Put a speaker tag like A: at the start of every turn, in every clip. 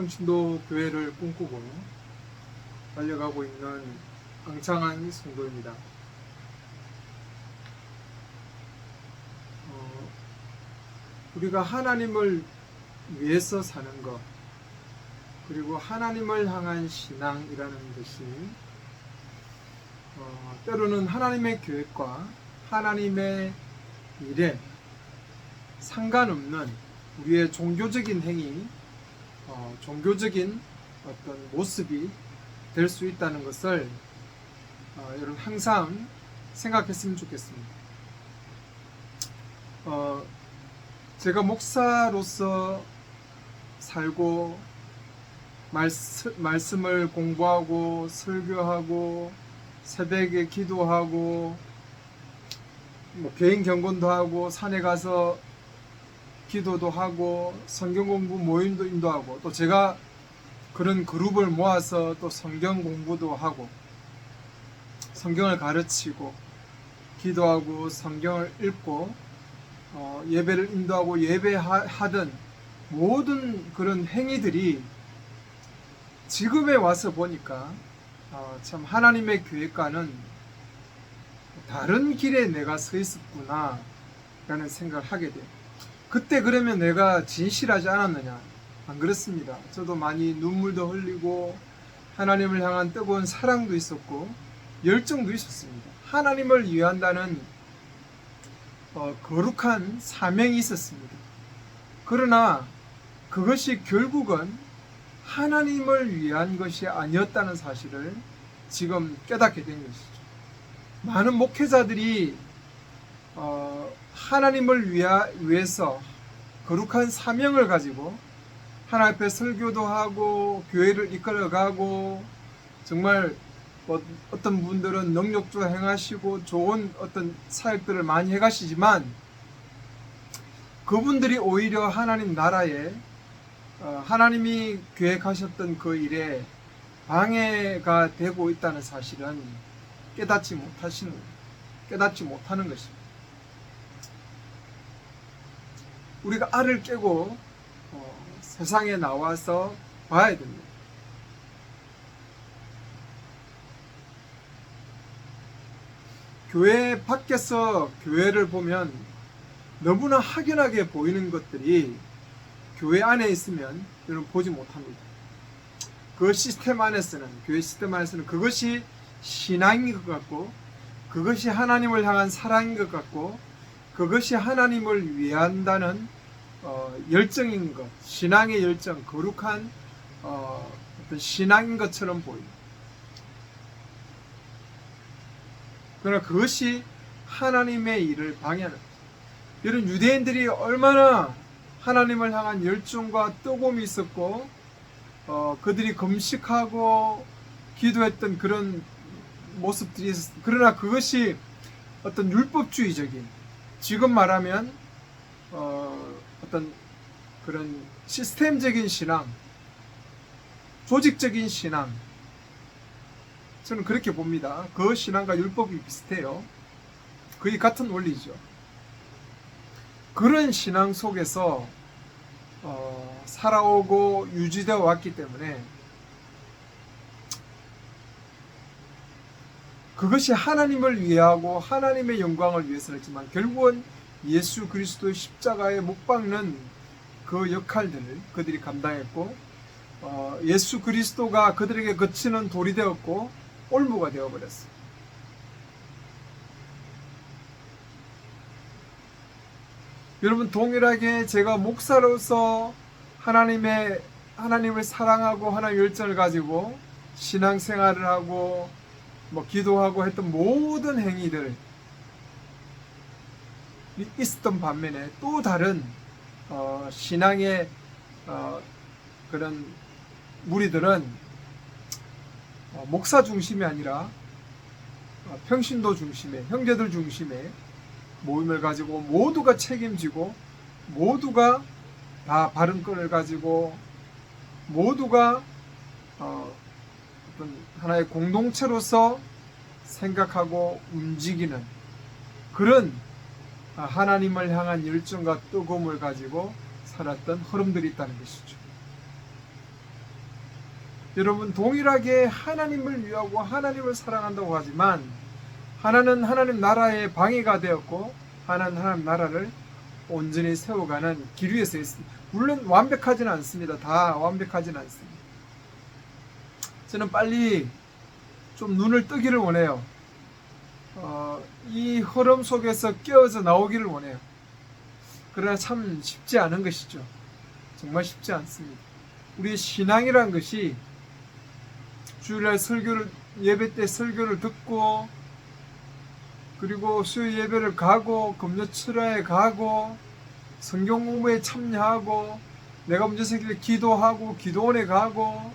A: 평신도 교회를 꿈꾸고 달려가고 있는 앙창한 성도입니다. 어, 우리가 하나님을 위해서 사는 것, 그리고 하나님을 향한 신앙이라는 것이 어, 때로는 하나님의 계획과 하나님의 일에 상관없는 우리의 종교적인 행위, 어, 종교적인 어떤 모습이 될 수 있다는 것을 어, 여러분 항상 생각했으면 좋겠습니다. 어, 제가 목사로서 살고 말씀, 말씀을 공부하고 설교하고 새벽에 기도하고 뭐 개인 경건도 하고 산에 가서 기도도 하고 성경 공부 모임도 인도하고 또 제가 그런 그룹을 모아서 또 성경 공부도 하고 성경을 가르치고 기도하고 성경을 읽고 어, 예배를 인도하고 예배하던 모든 그런 행위들이 지금에 와서 보니까 어, 참 하나님의 계획과는 다른 길에 내가 서 있었구나 라는 생각을 하게 돼요. 그때 그러면 내가 진실하지 않았느냐? 안 그렇습니다. 저도 많이 눈물도 흘리고 하나님을 향한 뜨거운 사랑도 있었고 열정도 있었습니다. 하나님을 위한다는 어, 거룩한 사명이 있었습니다. 그러나 그것이 결국은 하나님을 위한 것이 아니었다는 사실을 지금 깨닫게 된 것이죠. 많은 목회자들이 어, 하나님을 위해서 거룩한 사명을 가지고 하나님 앞에 설교도 하고 교회를 이끌어가고 정말 뭐 어떤 분들은 능력도 행하시고 좋은 어떤 사역들을 많이 해가시지만 그분들이 오히려 하나님 나라에 어, 하나님이 계획하셨던 그 일에 방해가 되고 있다는 사실은 깨닫지 못하시는 깨닫지 못하는 것입니다. 우리가 알을 깨고 어, 세상에 나와서 봐야 됩니다. 교회 밖에서 교회를 보면 너무나 확연하게 보이는 것들이 교회 안에 있으면 여러분 보지 못합니다. 그 시스템 안에서는 교회 시스템 안에서는 그것이 신앙인 것 같고 그것이 하나님을 향한 사랑인 것 같고 그것이 하나님을 위한다는 어, 열정인 것, 신앙의 열정, 거룩한 어, 어떤 신앙인 것처럼 보입니다. 그러나 그것이 하나님의 일을 방해하는 이런 유대인들이 얼마나 하나님을 향한 열정과 뜨거움이 있었고 어, 그들이 금식하고 기도했던 그런 모습들이 있었 그러나 그것이 어떤 율법주의적인 지금 말하면 어, 어떤 그런 시스템적인 신앙 조직적인 신앙 저는 그렇게 봅니다. 그 신앙과 율법이 비슷해요. 거의 같은 원리죠. 그런 신앙 속에서 어, 살아오고 유지되어 왔기 때문에 그것이 하나님을 위하고 하나님의 영광을 위해서였지만 결국은 예수 그리스도의 십자가에 못 박는 그 역할들을 그들이 감당했고 어, 예수 그리스도가 그들에게 거치는 돌이 되었고 올무가 되어버렸어요. 여러분 동일하게 제가 목사로서 하나님의 하나님을 사랑하고 하나님 열정을 가지고 신앙생활을 하고 뭐 기도하고 했던 모든 행위들 있었던 반면에 또 다른 어, 신앙의 어, 그런 무리들은 어, 목사 중심이 아니라 어, 평신도 중심의 형제들 중심의 모임을 가지고 모두가 책임지고 모두가 다 바른 끈을 가지고 모두가 어, 어떤 하나의 공동체로서 생각하고 움직이는 그런 아, 하나님을 향한 열정과 뜨거움을 가지고 살았던 흐름들이 있다는 것이죠. 여러분 동일하게 하나님을 위하고 하나님을 사랑한다고 하지만 하나는 하나님 나라의 방해가 되었고 하나는 하나님 나라를 온전히 세워가는 길 위에 서 있습니다. 물론 완벽하지는 않습니다. 다 완벽하지는 않습니다. 저는 빨리 좀 눈을 뜨기를 원해요. 어, 이 흐름 속에서 깨어져 나오기를 원해요. 그러나 참 쉽지 않은 것이죠. 정말 쉽지 않습니다. 우리의 신앙이란 것이 주일날 설교를 예배 때 설교를 듣고 그리고 수요 예배를 가고 금요철에 가고 성경 공부에 참여하고 내가 문제 생길 기도하고 기도원에 가고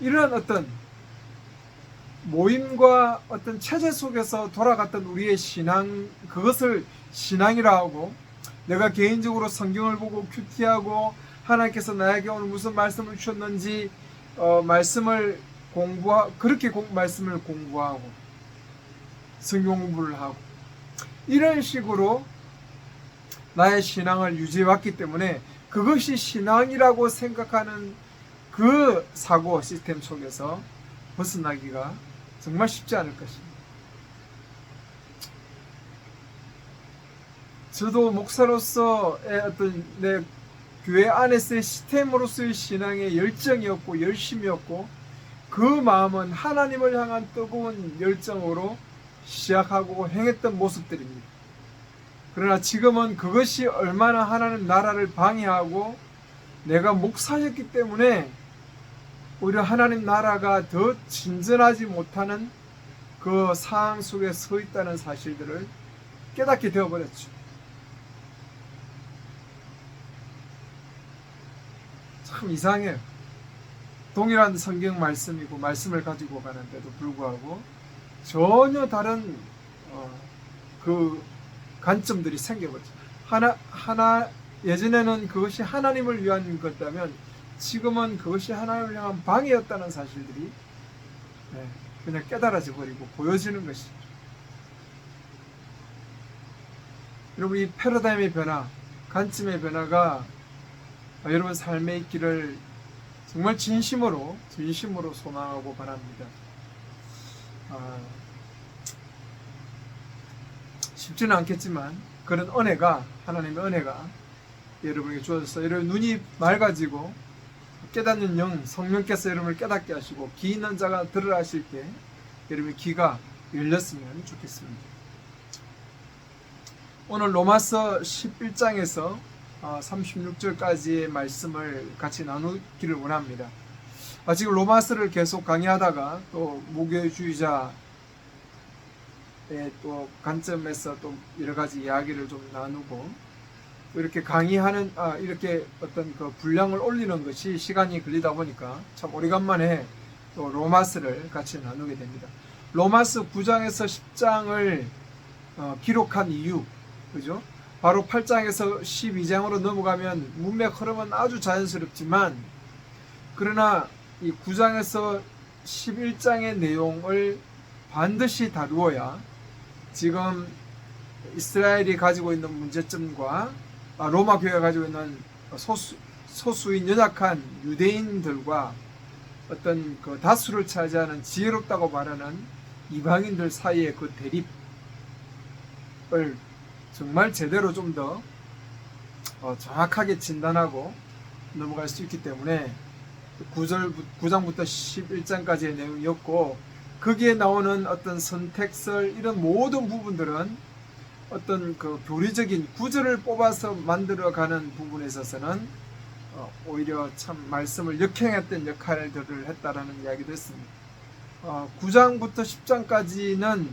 A: 이런 어떤 모임과 어떤 체제 속에서 돌아갔던 우리의 신앙 그것을 신앙이라 하고 내가 개인적으로 성경을 보고 큐티하고 하나님께서 나에게 오늘 무슨 말씀을 주셨는지 어, 말씀을 공부하 그렇게 공, 말씀을 공부하고 성경 공부를 하고 이런 식으로 나의 신앙을 유지해 왔기 때문에 그것이 신앙이라고 생각하는 그 사고 시스템 속에서 벗어나기가 정말 쉽지 않을 것입니다. 저도 목사로서의 어떤 내 교회 안에서의 시스템으로서의 신앙의 열정이었고 열심이었고 그 마음은 하나님을 향한 뜨거운 열정으로 시작하고 행했던 모습들입니다. 그러나 지금은 그것이 얼마나 하나님 나라를 방해하고 내가 목사였기 때문에 오히려 하나님 나라가 더 진전하지 못하는 그 상황 속에 서 있다는 사실들을 깨닫게 되어버렸죠. 참 이상해요. 동일한 성경 말씀이고 말씀을 가지고 가는데도 불구하고 전혀 다른 어, 그 관점들이 생겨버렸죠. 하나 하나 예전에는 그것이 하나님을 위한 것다면 지금은 그것이 하나님을 향한 방해였다는 사실들이 네, 그냥 깨달아져 버리고 보여지는 것이죠. 여러분 이 패러다임의 변화, 관점의 변화가 여러분 삶의 길을 정말 진심으로 진심으로 소망하고 바랍니다. 아, 쉽지는 않겠지만 그런 은혜가 하나님의 은혜가 여러분에게 주어져서 여러분 눈이 맑아지고 깨닫는 영 성령께서 여러분을 깨닫게 하시고 귀 있는 자가 들으라 하실 때 여러분의 귀가 열렸으면 좋겠습니다. 오늘 로마서 11장에서 36절까지의 말씀을 같이 나누기를 원합니다. 아, 지금 로마서를 계속 강의하다가 또 무교주의자의 또 관점에서 또 여러 가지 이야기를 좀 나누고 또 이렇게 강의하는 아, 이렇게 어떤 그 분량을 올리는 것이 시간이 걸리다 보니까 참 오래간만에 또 로마서를 같이 나누게 됩니다. 로마서 9장에서 10장을 어, 기록한 이유, 그죠? 바로 8장에서 12장으로 넘어가면 문맥 흐름은 아주 자연스럽지만 그러나 이 9장에서 11장의 내용을 반드시 다루어야 지금 이스라엘이 가지고 있는 문제점과 아, 로마 교회가 가지고 있는 소수, 소수인 연약한 유대인들과 어떤 그 다수를 차지하는 지혜롭다고 말하는 이방인들 사이의 그 대립을 정말 제대로 좀더 어, 정확하게 진단하고 넘어갈 수 있기 때문에 9절, 9장부터 11장까지의 내용이었고 거기에 나오는 어떤 선택설 이런 모든 부분들은 어떤 그 교리적인 구절을 뽑아서 만들어가는 부분에 있어서는 어, 오히려 참 말씀을 역행했던 역할들을 했다라는 이야기도 했습니다. 어, 9장부터 10장까지는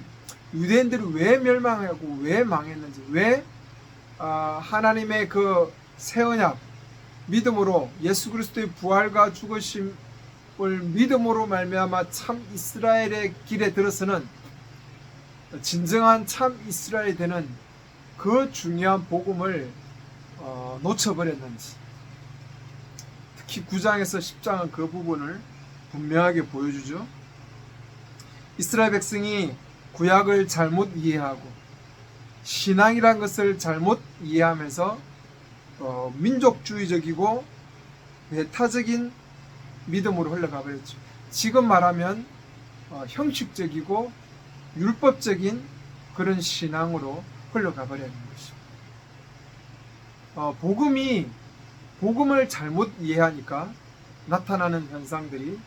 A: 유대인들이 왜 멸망하고 왜 망했는지 왜 어, 하나님의 그 새 언약 믿음으로 예수 그리스도의 부활과 죽으심을 믿음으로 말미암아 참 이스라엘의 길에 들어서는 진정한 참 이스라엘이 되는 그 중요한 복음을 어, 놓쳐버렸는지 특히 9장에서 10장은 그 부분을 분명하게 보여주죠. 이스라엘 백성이 구약을 잘못 이해하고 신앙이란 것을 잘못 이해하면서 어, 민족주의적이고 배타적인 믿음으로 흘러가 버렸죠. 지금 말하면 어, 형식적이고 율법적인 그런 신앙으로 흘러가 버리는 것입니다. 어, 복음이 복음을 잘못 이해하니까 나타나는 현상들이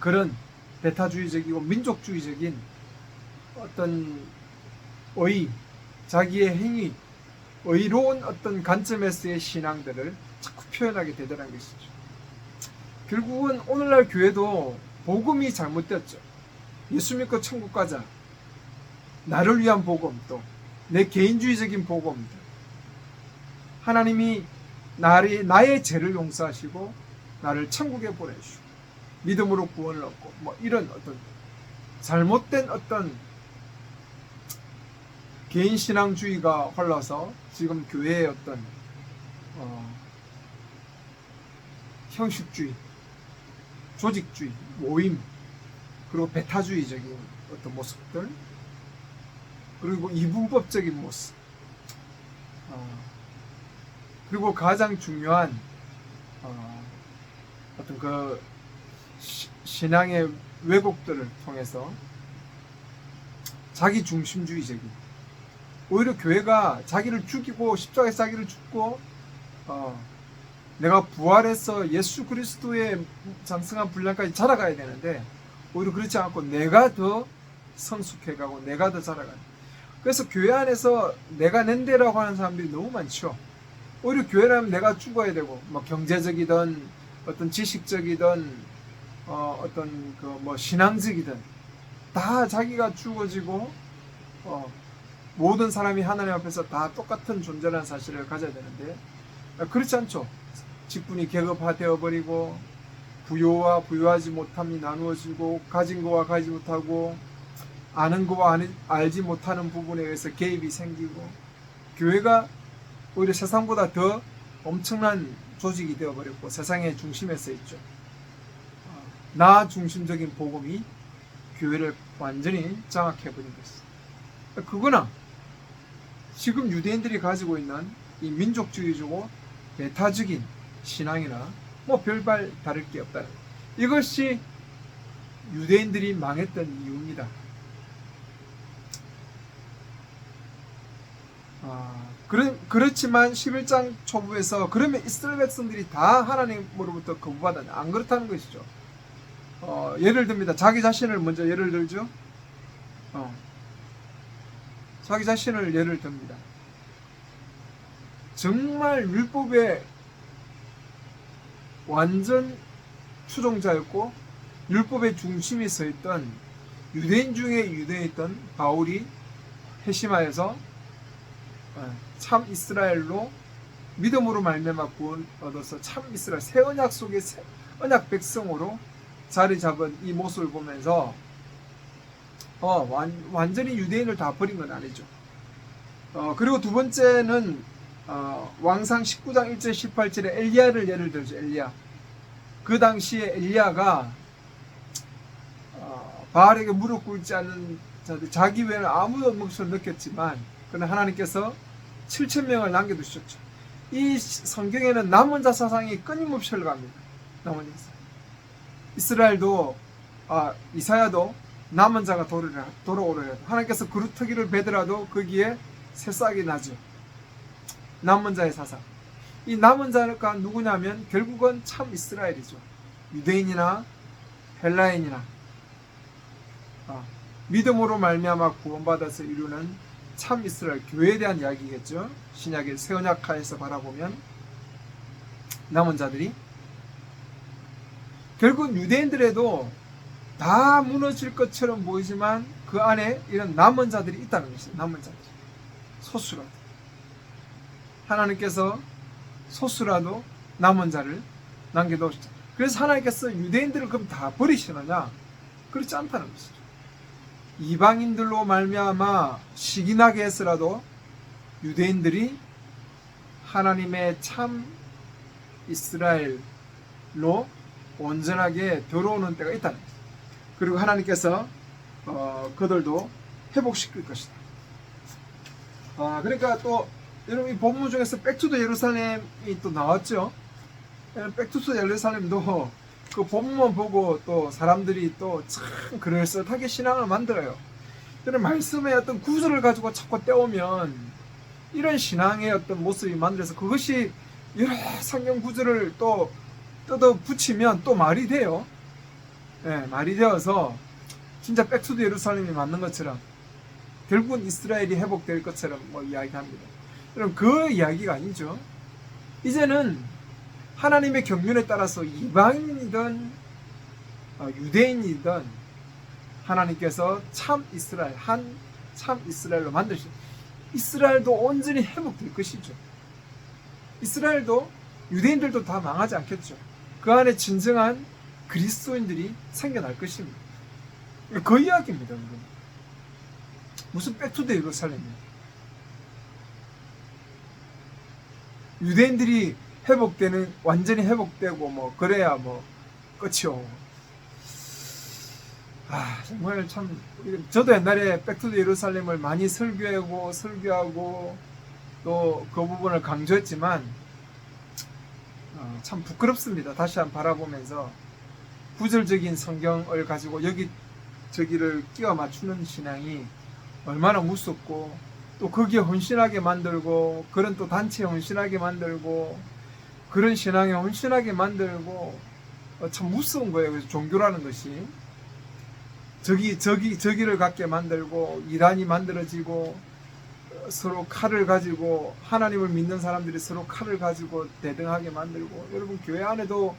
A: 그런 배타주의적이고 민족주의적인 어떤 의, 자기의 행위, 의로운 어떤 관점에서의 신앙들을 자꾸 표현하게 되더라는 것이죠. 결국은 오늘날 교회도 복음이 잘못되었죠. 예수 믿고 천국 가자. 나를 위한 복음 또 내 개인주의적인 복음들. 하나님이 나의, 나의 죄를 용서하시고 나를 천국에 보내주시고 믿음으로 구원을 얻고 뭐 이런 어떤 잘못된 어떤 개인 신앙주의가 흘러서 지금 교회의 어떤 어, 형식주의, 조직주의, 모임 그리고 배타주의적인 어떤 모습들 그리고 이분법적인 모습 어, 그리고 가장 중요한 어, 어떤 그 시- 신앙의 왜곡들을 통해서 자기 중심주의적인 오히려 교회가 자기를 죽이고 십자가에 자기를 죽고 어, 내가 부활해서 예수 그리스도의 장성한 분량까지 자라가야 되는데 오히려 그렇지 않고 내가 더 성숙해가고 내가 더 자라가는 그래서 교회 안에서 내가 낸대라고 하는 사람들이 너무 많죠 오히려 교회라면 내가 죽어야 되고 뭐 경제적이든 어떤 지식적이든 어, 어떤 그 뭐 신앙적이든 다 자기가 죽어지고 어, 모든 사람이 하나님 앞에서 다 똑같은 존재라는 사실을 가져야 되는데 아, 그렇지 않죠. 직분이 계급화되어 버리고 부요와 부요하지 못함이 나누어지고 가진 거와 가지 못하고 아는 거와 아니- 알지 못하는 부분에 의해서 개입이 생기고 교회가 오히려 세상보다 더 엄청난 조직이 되어 버렸고 세상의 중심에 서 있죠. 어, 나 중심적인 복음이 교회를 완전히 장악해 버린 것입니다. 그거나 지금 유대인들이 가지고 있는 이 민족주의적이고 메타적인 신앙이나 뭐 별발 다를 게 없다. 이것이 유대인들이 망했던 이유입니다. 아, 그런, 그렇지만 11장 초부에서 그러면 이스라엘 백성들이 다 하나님으로부터 거부받았냐? 안 그렇다는 것이죠. 어, 예를 듭니다. 자기 자신을 먼저 예를 들죠. 어, 자기 자신을 예를 듭니다. 정말 율법의 완전 추종자였고 율법의 중심에 서 있던 유대인 중에 유대인이었던 바울이 회심하여서 어, 참 이스라엘로 믿음으로 말미암아 구원 얻어서 참 이스라엘 새 언약 속의 새 언약 백성으로 자리 잡은 이 모습을 보면서 어, 완, 완전히 유대인을 다 버린 건 아니죠. 어, 그리고 두 번째는 어, 왕상 19장 1절 18절에 엘리야를 예를 들죠. 엘리야. 그 당시에 엘리야가 어, 바알에게 무릎 꿇지 않는 자들 자기 외에는 아무도 것을 느꼈지만 그러나 하나님께서 7천 명을 남겨두셨죠. 이 성경에는 남은 자 사상이 끊임없이 흘러갑니다. 남은 자. 이스라엘도 아, 이사야도 남은 자가 돌아오려, 돌아오려 하나님께서 그루터기를 베더라도 거기에 새싹이 나죠. 남은 자의 사상. 이 남은 자가 누구냐면 결국은 참 이스라엘이죠. 유대인이나 헬라인이나 아, 믿음으로 말미암아 구원받아서 이루는 참 이스라엘 교회에 대한 이야기겠죠. 신약의 새 언약하에서 바라보면 남은 자들이 결국 유대인들에도 다 무너질 것처럼 보이지만 그 안에 이런 남은 자들이 있다는 것이죠. 남은 자들. 소수라도. 하나님께서 소수라도 남은 자를 남겨놓으셨죠. 그래서 하나님께서 유대인들을 그럼 다 버리시느냐? 그렇지 않다는 것이죠. 이방인들로 말미암아 시기나게 해서라도 유대인들이 하나님의 참 이스라엘로 온전하게 들어오는 때가 있다는 거죠. 그리고 하나님께서 어, 그들도 회복시킬 것이다. 아, 그러니까 또 여러분 이 본문 중에서 백투더 예루살렘이 또 나왔죠. 백투더 예루살렘도 그 본문 보고 또 사람들이 또 참 그럴듯하게 신앙을 만들어요. 그런 말씀의 어떤 구절을 가지고 자꾸 떼오면 이런 신앙의 어떤 모습이 만들어서 그것이 여러 성경 구절을 또 뜯어 붙이면 또 말이 돼요. 예, 말이 되어서 진짜 백투드 예루살렘이 맞는 것처럼 결국은 이스라엘이 회복될 것처럼 뭐 이야기합니다. 그럼 그 이야기가 아니죠. 이제는 하나님의 경륜에 따라서 이방인이든 어, 유대인이든 하나님께서 참 이스라엘 한 참 이스라엘로 만드신 이스라엘도 온전히 회복될 것이죠. 이스라엘도 유대인들도 다 망하지 않겠죠. 그 안에 진정한 그리스도인들이 생겨날 것입니다. 그 이야기입니다. 무슨 백투더 예루살렘이에요. 유대인들이 회복되는 완전히 회복되고 뭐 그래야 뭐 끝이요. 아 정말 참 저도 옛날에 백투더 예루살렘을 많이 설교하고 설교하고 또 그 부분을 강조했지만 어, 참 부끄럽습니다. 다시 한번 바라보면서 구절적인 성경을 가지고 여기 저기를 끼워 맞추는 신앙이 얼마나 무섭고 또 거기에 헌신하게 만들고 그런 또 단체에 헌신하게 만들고 그런 신앙에 헌신하게 만들고 어, 참 무서운 거예요. 그래서 종교라는 것이 저기 저기 저기를 갖게 만들고 이란이 만들어지고 어, 서로 칼을 가지고 하나님을 믿는 사람들이 서로 칼을 가지고 대등하게 만들고 여러분 교회 안에도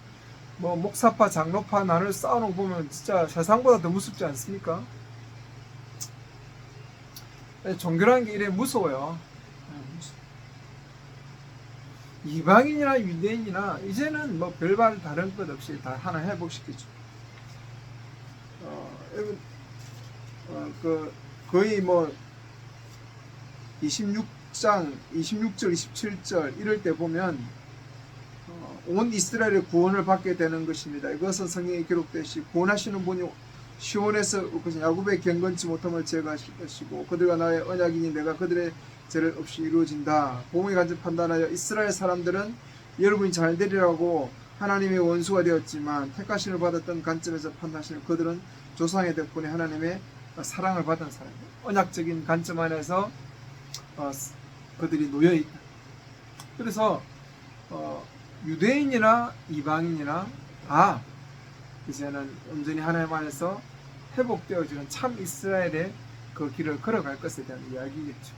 A: 뭐 목사파 장로파 싸우는 거 보면 진짜 세상보다 더 무섭지 않습니까? 종교라는 게 이래 무서워요. 이방인이나 유대인이나 이제는 뭐 별반 다른 것 없이 다 하나 회복시키죠. 어, 어, 그 거의 뭐 26장 26절 27절 이럴 때 보면 어, 온 이스라엘의 구원을 받게 되는 것입니다. 이것은 성경에 기록되시 구원하시는 분이 시온에서 그것은 야곱의 경건치 못함을 제거하실 것이고 그들과 나의 언약이니 내가 그들의 죄를 없이 이루어진다. 봄의 간접 판단하여 이스라엘 사람들은 여러분이 잘 되리라고 하나님의 원수가 되었지만 택하심을 받았던 관점에서 판단하시는 그들은 조상의 덕분에 하나님의 사랑을 받은 사람. 언약적인 관점 안에서 어, 그들이 놓여 있다. 그래서 어, 유대인이나 이방인이나 다 이제는 온전히 하나님 안에서 회복되어지는 참 이스라엘의 그 길을 걸어갈 것에 대한 이야기겠죠.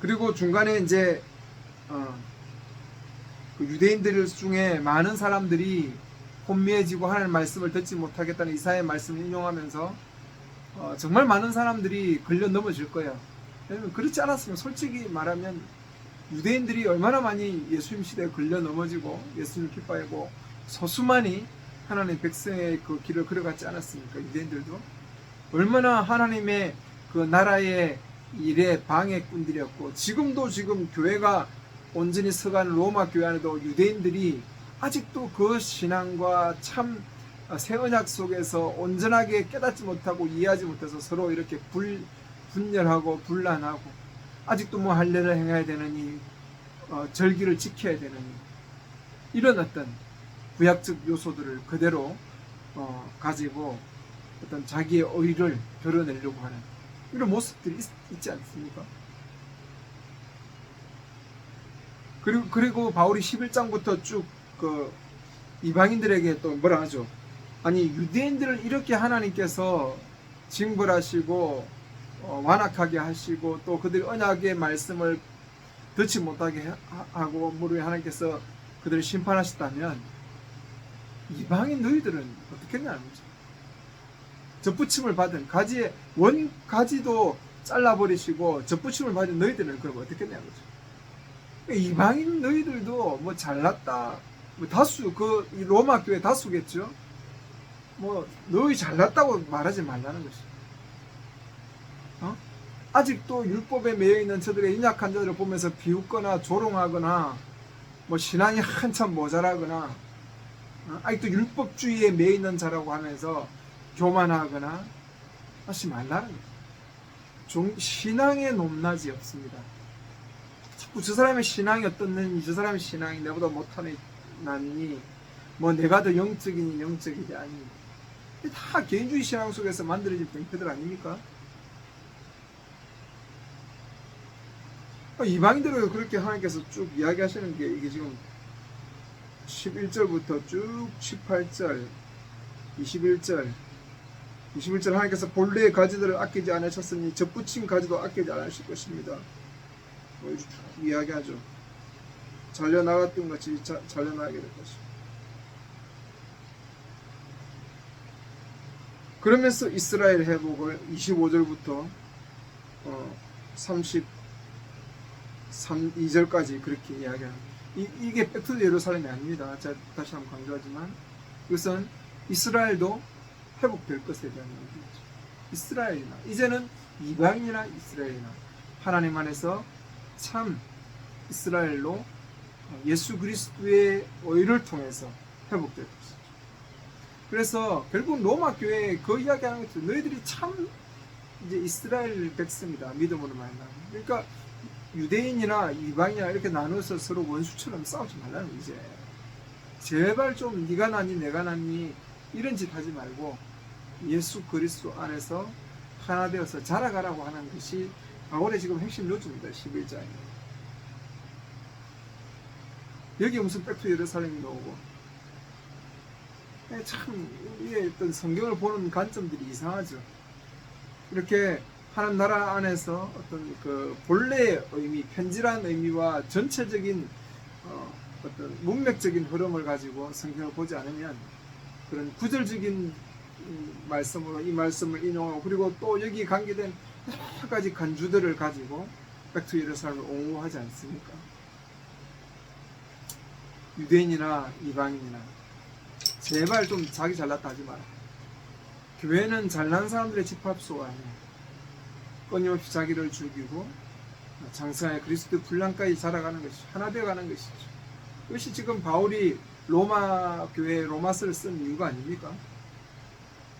A: 그리고 중간에 이제 어, 그 유대인들 중에 많은 사람들이 혼미해지고 하나님 말씀을 듣지 못하겠다는 이사의 말씀을 인용하면서 어, 정말 많은 사람들이 걸려 넘어질 거예요. 왜냐면 그렇지 않았으면 솔직히 말하면 유대인들이 얼마나 많이 예수님 시대에 걸려 넘어지고 예수님 기뻐하고 소수만이 하나님 백성의 그 길을 걸어갔지 않았습니까? 유대인들도 얼마나 하나님의 그 나라의 일의 방해꾼들이었고 지금도 지금 교회가 온전히 서가는 로마 교회 안에도 유대인들이 아직도 그 신앙과 참 새 언약 속에서 온전하게 깨닫지 못하고 이해하지 못해서 서로 이렇게 불, 분열하고 분란하고 아직도 뭐 할례를 행해야 되느니 어, 절기를 지켜야 되느니 이런 어떤 구약적 요소들을 그대로 어, 가지고 어떤 자기의 의를 드러내려고 하는 이런 모습들이 있, 지 않습니까? 그리고 그리고 바울이 11장부터 쭉 그 이방인들에게 또 뭐라 하죠? 아니 유대인들을 이렇게 하나님께서 징벌하시고 어, 완악하게 하시고 또 그들 언약의 말씀을 듣지 못하게 하- 하고 무릇 하나님께서 그들을 심판하셨다면 이방인 너희들은 했냐는 거죠. 접붙임을 받은 가지의 원 가지도 잘라버리시고 접붙임을 받은 너희들은 그럼 어떻게 했냐는 거죠. 이방인 너희들도 뭐 잘났다, 뭐 다수 그이 로마 교회 다수겠죠. 뭐 너희 잘났다고 말하지 말라는 것이. 어? 아직도 율법에 매여 있는 저들의 인약한 자들을 보면서 비웃거나 조롱하거나 뭐 신앙이 한참 모자라거나 어? 아직도 율법주의에 매여 있는 자라고 하면서 교만하거나 하지 말라는. 종, 신앙의 높낮이 없습니다. 자꾸 저 사람의 신앙이 어떻느니 저 사람의 신앙이 내보다 못하니 뭐 내가 더 영적이니 영적이지 아니 다 개인주의 신앙 속에서 만들어진 병폐들 아닙니까? 어, 이방인들을 그렇게 하나님께서 쭉 이야기하시는 게 이게 지금 11절부터 쭉 18절 21절 21절 하나님께서 본래의 가지들을 아끼지 않으셨으니 접붙인 가지도 아끼지 않으실 것입니다. 뭐 이야기하죠. 잘려나갔던 것이 자, 잘려나가게 될 것입니다. 그러면서 이스라엘 회복을 25절부터 어, 33, 2절까지 그렇게 이야기합니다. 이, 이게 백투 예루살렘이 아닙니다. 제가 다시 한번 강조하지만 이것은 이스라엘도 회복될 것에 대한 얘기죠. 이스라엘이나 이제는 이방인이나 이스라엘이나 하나님 안에서 참 이스라엘로 예수 그리스도의 의를 통해서 회복될 것이죠. 그래서 결국 로마 교회에 그 이야기하는 것도 너희들이 참 이제 이스라엘 백성이다 믿음으로 말하면 그러니까 유대인이나 이방이나 이렇게 나눠서 서로 원수처럼 싸우지 말라는 이제. 제발 좀 네가 낫니 내가 낫니 이런 짓 하지 말고 예수 그리스도 안에서 하나 되어서 자라가라고 하는 것이 바울의 지금 핵심 요점입니다 11장에. 여기 무슨 백투 예루살렘이 나오고. 예, 참 이게 어떤 성경을 보는 관점들이 이상하죠. 이렇게 하나님 나라 안에서 어떤 그 본래의 의미, 편지란 의미와 전체적인 어, 어떤 문맥적인 흐름을 가지고 성경을 보지 않으면 그런 구절적인 음, 말씀으로 이 말씀을 인용하고 그리고 또 여기 관계된 여러 가지 간주들을 가지고 백투 예루살렘을 옹호하지 않습니까? 유대인이나 이방인이나 제발 좀 자기 잘났다 하지 마라. 교회는 잘난 사람들의 집합소가 아니에요. 끊임없이 자기를 죽이고 장사의 그리스도 분량까지 자라가는 것이 하나 되어가는 것이죠. 그것이 지금 바울이 로마 교회 로마서를 쓴 이유가 아닙니까?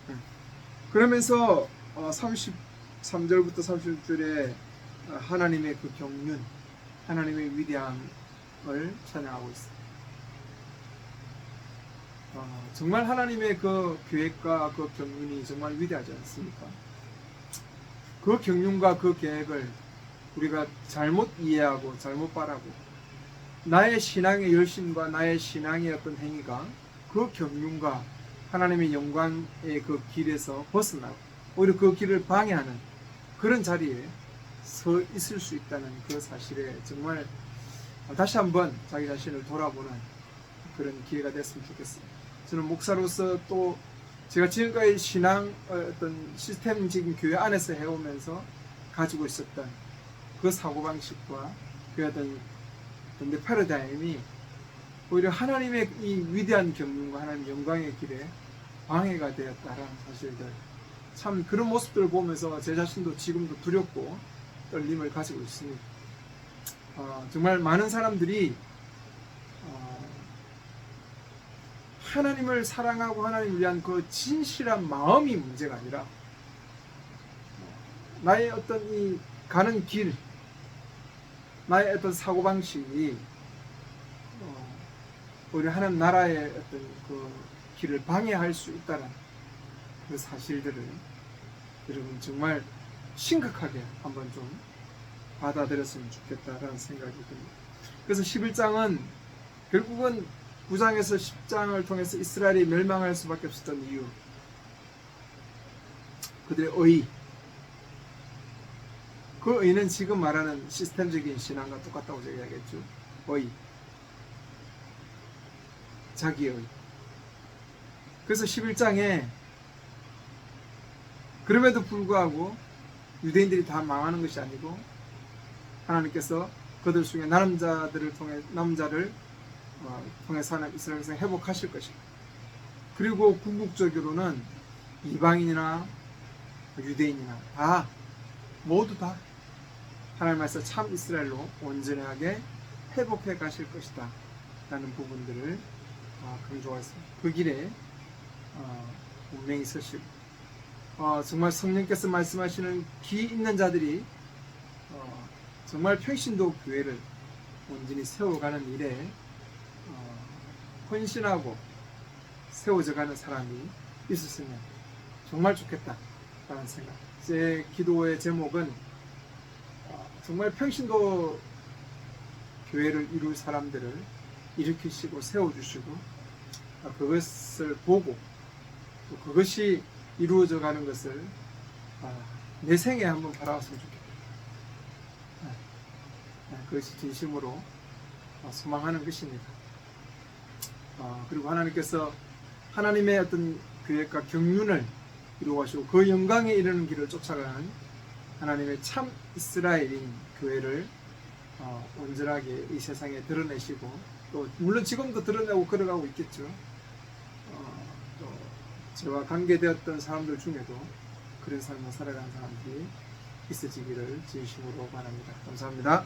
A: 네. 그러면서 33절부터 30절에 하나님의 그 경륜, 하나님의 위대함을 찬양하고 있습니다. 어, 정말 하나님의 그 계획과 그 경륜이 정말 위대하지 않습니까? 그 경륜과 그 계획을 우리가 잘못 이해하고 잘못 바라고 나의 신앙의 열심과 나의 신앙의 어떤 행위가 그 경륜과 하나님의 영광의 그 길에서 벗어나고 오히려 그 길을 방해하는 그런 자리에 서 있을 수 있다는 그 사실에 정말 다시 한번 자기 자신을 돌아보는 그런 기회가 됐으면 좋겠습니다. 저는 목사로서 또 제가 지금까지 신앙 어, 어떤 시스템적인 교회 안에서 해오면서 가지고 있었던 그 사고방식과 그 어떤 내 패러다임이 오히려 하나님의 이 위대한 경륜과 하나님 영광의 길에 방해가 되었다라는 사실들 참 그런 모습들을 보면서 제 자신도 지금도 두렵고 떨림을 가지고 있습니다. 어, 정말 많은 사람들이 하나님을 사랑하고 하나님을 위한 그 진실한 마음이 문제가 아니라 나의 어떤 이 가는 길, 나의 어떤 사고방식이 어, 우리 하나님 나라의 어떤 그 길을 방해할 수 있다는 그 사실들을 여러분 정말 심각하게 한번 좀 받아들였으면 좋겠다라는 생각이 듭니다. 그래서 11장은 결국은 9장에서 10장을 통해서 이스라엘이 멸망할 수밖에 없었던 이유. 그들의 의. 그 의는 지금 말하는 시스템적인 신앙과 똑같다고 제가 이야기했죠. 의. 자기의. 그래서 11장에 그럼에도 불구하고 유대인들이 다 망하는 것이 아니고 하나님께서 그들 중에 남자들을 통해 남자를 어, 통해서 하나님 이스라엘에서 회복하실 것이고. 그리고 궁극적으로는 이방인이나 유대인이나 다 모두 다 하나님께서 참 이스라엘로 온전하게 회복해 가실 것이다. 라는 부분들을 어, 강조했습니다. 그 길에 어, 분명히 서시고. 어, 정말 성령께서 말씀하시는 귀 있는 자들이 어, 정말 평신도 교회를 온전히 세워가는 일에 헌신하고 세워져 가는 사람이 있었으면 정말 좋겠다라는 생각. 제 기도의 제목은 어, 정말 평신도 교회를 이룰 사람들을 일으키시고 세워주시고 어, 그것을 보고 또 그것이 이루어져 가는 것을 어, 내 생에 한번 바라봤으면 좋겠다. 그것이 진심으로 어, 소망하는 것입니다. 어, 그리고 하나님께서 하나님의 어떤 계획과 경륜을 이루어가시고 그 영광에 이르는 길을 쫓아가는 하나님의 참 이스라엘인 교회를 어, 온전하게 이 세상에 드러내시고 또 물론 지금도 드러내고 걸어가고 있겠죠. 어, 또 저와 관계되었던 사람들 중에도 그런 삶을 살아가는 사람들이 있어지기를 진심으로 바랍니다. 감사합니다.